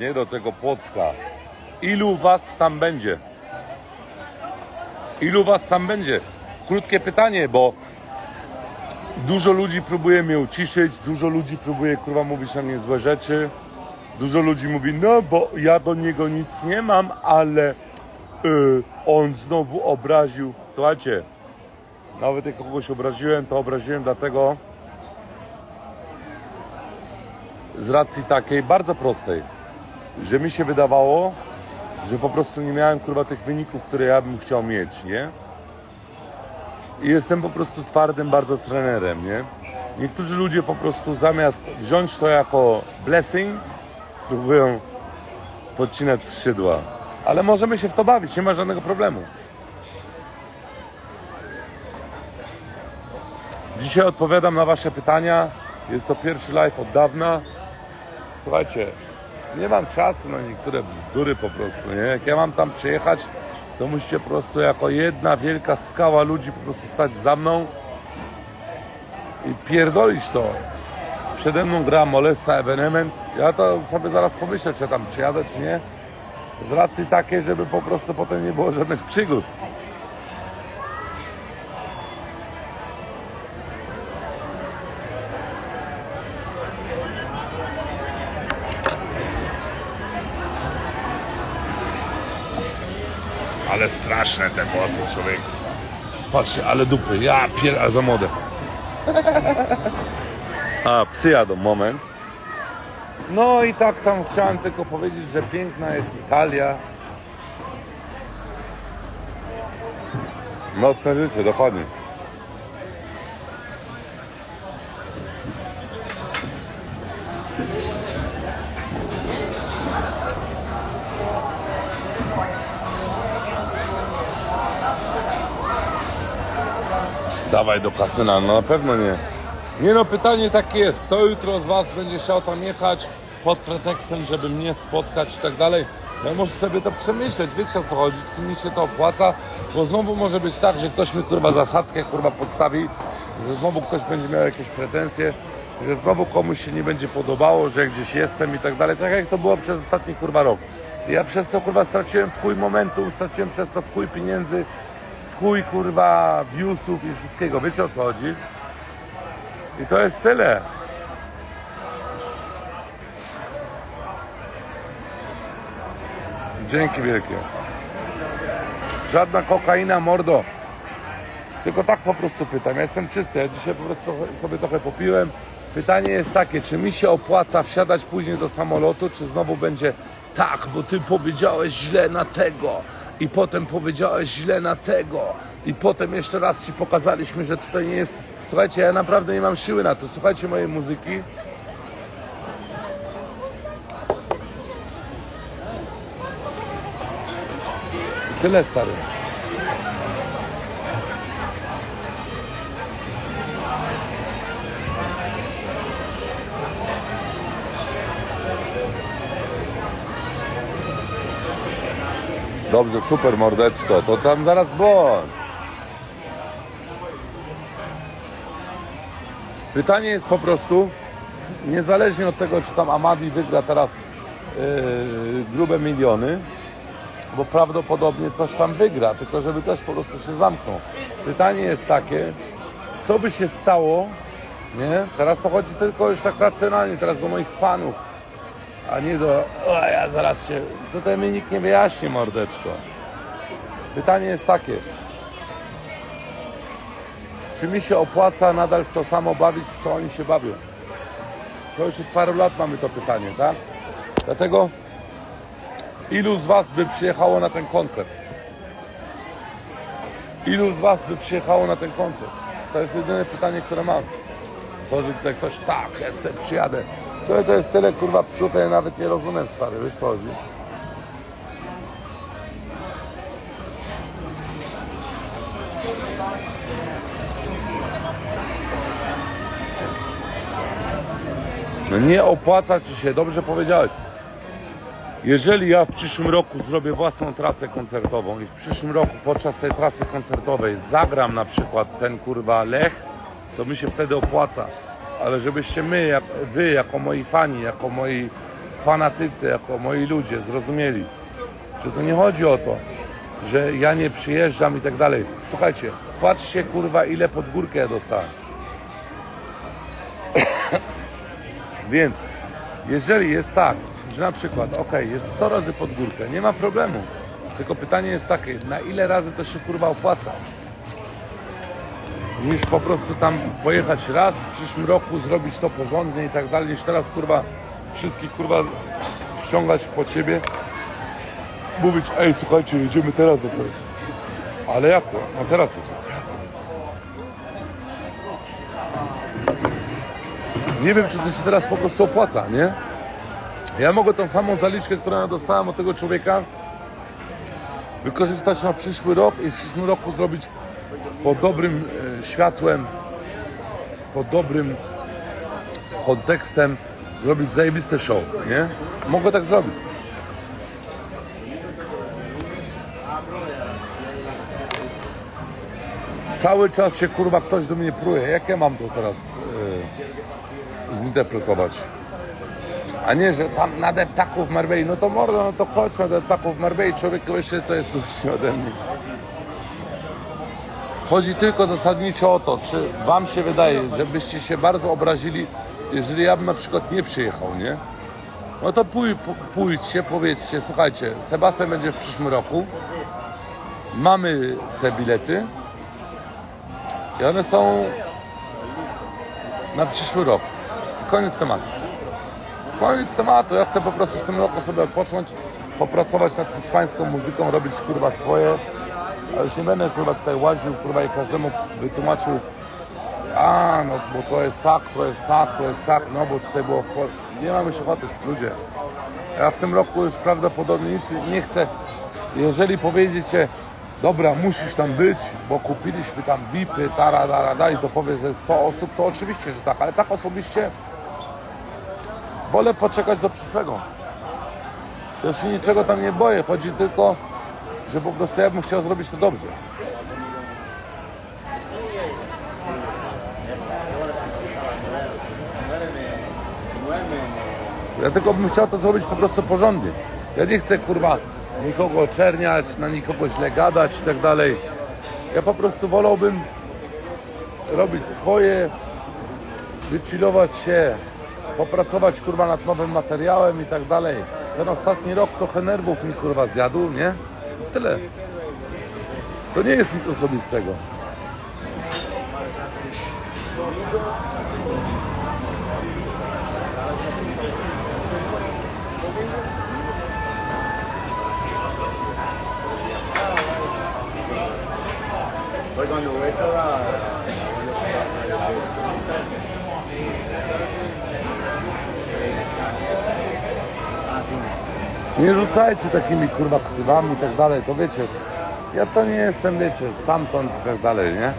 nie? Do tego Płocka. Ilu was tam będzie? Ilu was tam będzie? Krótkie pytanie, bo dużo ludzi próbuje mnie uciszyć, dużo ludzi próbuje kurwa mówić na mnie złe rzeczy. Dużo ludzi mówi, no bo ja do niego nic nie mam, ale y, on znowu obraził. Słuchajcie, nawet jak kogoś obraziłem, to obraziłem dlatego z racji takiej bardzo prostej, że mi się wydawało, że po prostu nie miałem kurwa tych wyników, które ja bym chciał mieć, nie? I jestem po prostu twardym bardzo trenerem, nie? Niektórzy ludzie po prostu zamiast wziąć to jako blessing, próbują podcinać skrzydła. Ale możemy się w to bawić, nie ma żadnego problemu. Dzisiaj odpowiadam na Wasze pytania. Jest to pierwszy live od dawna. Słuchajcie, nie mam czasu na niektóre bzdury po prostu, nie? Jak ja mam tam przyjechać, to musicie po prostu jako jedna wielka skała ludzi po prostu stać za mną i pierdolić to. Przede mną gra Molesta Evenement. Ja to sobie zaraz pomyślę, czy ja tam przyjadę, czy nie. Z racji takiej, żeby po prostu potem nie było żadnych przygód. Ale straszne te włosy, człowiek. Patrzcie, ale dupy. Ja pier... a za młode. A, psy jadą, moment. No i tak tam chciałem tylko powiedzieć, że piękna jest Italia. Nocne życie, dokładnie. Dawaj do kasyna, no na pewno nie. Nie no, pytanie takie jest, kto jutro z Was będzie chciał tam jechać pod pretekstem, żeby mnie spotkać i tak dalej. Ja muszę sobie to przemyśleć, wiecie o co chodzi, czy mi się to opłaca, bo znowu może być tak, że ktoś mi kurwa zasadzkę kurwa podstawi, że znowu ktoś będzie miał jakieś pretensje, że znowu komuś się nie będzie podobało, że gdzieś jestem i tak dalej, tak jak to było przez ostatni kurwa rok. Ja przez to kurwa straciłem w chuj momentu, straciłem przez to w chuj pieniędzy, w chuj kurwa viewsów i wszystkiego, wiecie o co chodzi? I to jest tyle. Dzięki wielkie. Żadna kokaina, mordo. Tylko tak po prostu pytam. Ja jestem czysty. Ja dzisiaj po prostu sobie trochę popiłem. Pytanie jest takie, czy mi się opłaca wsiadać później do samolotu, czy znowu będzie tak, bo ty powiedziałeś źle na tego i potem powiedziałeś źle na tego i potem jeszcze raz ci pokazaliśmy, że tutaj nie jest... Słuchajcie, ja naprawdę nie mam siły na to. Słuchajcie mojej muzyki. Tyle, stary. Dobrze, super mordeczko, to tam zaraz bądź. Pytanie jest po prostu, niezależnie od tego, czy tam Amadi wygra teraz yy, grube miliony, bo prawdopodobnie coś tam wygra, tylko żeby też po prostu się zamknął. Pytanie jest takie, co by się stało, nie? Teraz to chodzi tylko już tak racjonalnie, teraz do moich fanów, a nie do, o ja zaraz się, tutaj mi nikt nie wyjaśni mordeczko. Pytanie jest takie, czy mi się opłaca nadal w to samo bawić, co oni się bawią? To już od paru lat mamy to pytanie, tak? Dlatego ilu z Was by przyjechało na ten koncert? Ilu z Was by przyjechało na ten koncert? To jest jedyne pytanie, które mam. To, że ktoś, tak, ja tutaj przyjadę. Co to jest tyle kurwa psów, ja nawet nie rozumiem, stary, wiesz co chodzi? No nie opłaca Ci się, dobrze powiedziałeś. Jeżeli ja w przyszłym roku zrobię własną trasę koncertową i w przyszłym roku podczas tej trasy koncertowej zagram na przykład ten kurwa Lech, to mi się wtedy opłaca. Ale żebyście my, wy jako moi fani, jako moi fanatycy, jako moi ludzie zrozumieli, że to nie chodzi o to, że ja nie przyjeżdżam i tak dalej. Słuchajcie, patrzcie kurwa ile pod górkę ja dostałem. Więc jeżeli jest tak, że na przykład, ok, jest 100 razy pod górkę, nie ma problemu. Tylko pytanie jest takie, na ile razy to się kurwa opłaca? Niż po prostu tam pojechać raz w przyszłym roku, zrobić to porządnie i tak dalej, niż teraz kurwa wszystkich kurwa ściągać po ciebie, mówić, ej słuchajcie, jedziemy teraz do tego. Ale jak to? No teraz jedziemy. Nie wiem, czy to się teraz po prostu opłaca, nie? Ja mogę tą samą zaliczkę, którą ja dostałem od tego człowieka, wykorzystać na przyszły rok i w przyszłym roku zrobić pod dobrym e, światłem, pod dobrym kontekstem, zrobić zajebiste show, nie? Mogę tak zrobić. Cały czas się kurwa ktoś do mnie pruje. Jak ja mam to teraz e, zinterpretować? A nie, że tam na deptaku Marbei, no to mordo, no to chodź na deptaku w Marbei, człowieku jeszcze to jest dłuższy ode mnie. Chodzi tylko zasadniczo o to, czy wam się wydaje, żebyście się bardzo obrazili, jeżeli ja bym na przykład nie przyjechał, nie? No to pój, pójdźcie, powiedzcie, słuchajcie, Sebastian będzie w przyszłym roku, mamy te bilety i one są na przyszły rok. Koniec tematu. Koniec tematu. Ja chcę po prostu w tym roku sobie odpocząć, popracować nad hiszpańską muzyką, robić kurwa swoje. Ale już nie będę kurwa tutaj łaził, kurwa i każdemu wytłumaczył a, no bo to jest tak, to jest tak, to jest tak, no bo tutaj było w Pol... Nie mamy już ochoty, ludzie. Ja w tym roku już prawdopodobnie nic nie chcę. Jeżeli powiedziecie, dobra, musisz tam być, bo kupiliśmy tam VIP-y, tara, tara, i to powie ze 100 osób, to oczywiście, że tak, ale tak osobiście wolę poczekać do przyszłego. Ja się niczego tam nie boję, chodzi tylko, że po prostu ja bym chciał zrobić to dobrze. Ja tylko bym chciał to zrobić po prostu porządnie. Ja nie chcę kurwa nikogo oczerniać, na nikogo źle gadać i tak dalej. Ja po prostu wolałbym robić swoje, wychillować się, popracować kurwa nad nowym materiałem i tak dalej. Ten ostatni rok trochę nerwów mi kurwa zjadł, nie? Tyle. To nie jest nic osobistego. Nie rzucajcie takimi kurwa ksywami i tak dalej, to wiecie. Ja to nie jestem, wiecie, stamtąd i tak dalej, nie?